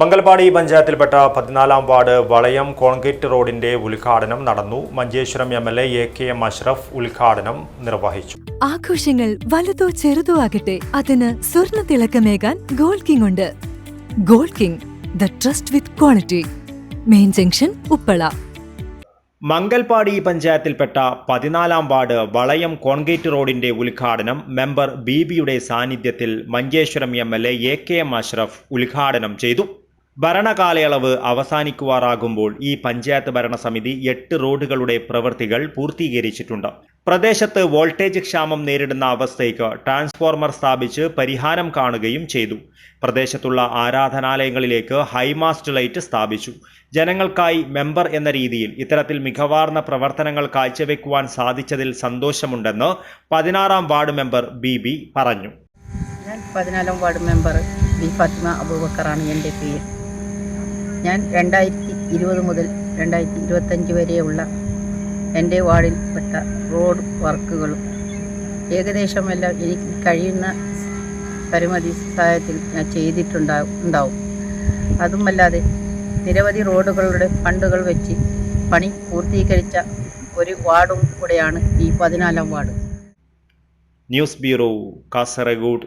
മംഗൽപാടി പഞ്ചായത്തിൽപ്പെട്ട പതിനാലാം വാർഡ് വളയം കോൺക്രീറ്റ് റോഡിന്റെ ഉദ്ഘാടനം നടന്നു. Manjeshwaram M L A A K M Ashraf ഉദ്ഘാടനം നിർവഹിച്ചു. ആഘോഷങ്ങൾ വലുതോ ചെറുതോ ആകട്ടെ അതിന് സ്വർണ തിളക്കമേകാൻ ഗോൾഡ് കിങ് ഉണ്ട്. Gold King the trust with quality. Main junction Uppala. Mangalpadi പഞ്ചായത്തിൽപ്പെട്ട പതിനാലാം വാർഡ് വളയം കോൺക്രീറ്റ് റോഡിന്റെ ഉദ്ഘാടനം മെമ്പർ ബീബിയുടെ സാന്നിധ്യത്തിൽ Manjeshwaram M L A A K M Ashraf ഉദ്ഘാടനം ചെയ്തു. ഭരണകാലയളവ് അവസാനിക്കുവാറാകുമ്പോൾ ഈ പഞ്ചായത്ത് ഭരണസമിതി എട്ട് റോഡുകളുടെ പ്രവൃത്തികൾ പൂർത്തീകരിച്ചിട്ടുണ്ട്. പ്രദേശത്ത് വോൾട്ടേജ് ക്ഷാമം നേരിടുന്ന അവസ്ഥയ്ക്ക് ട്രാൻസ്ഫോർമർ സ്ഥാപിച്ച് പരിഹാരം കാണുകയും ചെയ്തു. പ്രദേശത്തുള്ള ആരാധനാലയങ്ങളിലേക്ക് ഹൈമാസ്റ്റ് ലൈറ്റ് സ്ഥാപിച്ചു. ജനങ്ങൾക്കായി മെമ്പർ എന്ന രീതിയിൽ ഇത്തരത്തിൽ മികവാർന്ന പ്രവർത്തനങ്ങൾ കാഴ്ചവെക്കുവാൻ സാധിച്ചതിൽ സന്തോഷമുണ്ടെന്ന് പതിനാറാം വാർഡ് മെമ്പർ ബി ബി പറഞ്ഞു. ഞാൻ പതിനാലാം വാർഡ് മെമ്പർ ബി ഫാത്തിമ അബൂബക്കറാണ് എന്റെ പേര്. ഞാൻ രണ്ടായിരത്തി ഇരുപത് മുതൽ രണ്ടായിരത്തി ഇരുപത്തഞ്ച് വരെയുള്ള എന്റെ വാർഡിൽപ്പെട്ട റോഡ് വർക്കുകളും ഏകദേശം എല്ലാം എനിക്ക് കഴിയുന്ന പരമതി സഹായത്തിൽ ഞാൻ ചെയ്തിട്ടുണ്ടാവും ഉണ്ടാവും. അതുമല്ലാതെ നിരവധി റോഡുകളുടെ ഫണ്ടുകൾ വെച്ച് പണി പൂർത്തീകരിച്ച ഒരു വാർഡും കൂടെയാണ് ഈ പതിനാലാം വാർഡ്. News bureau Kasaragod.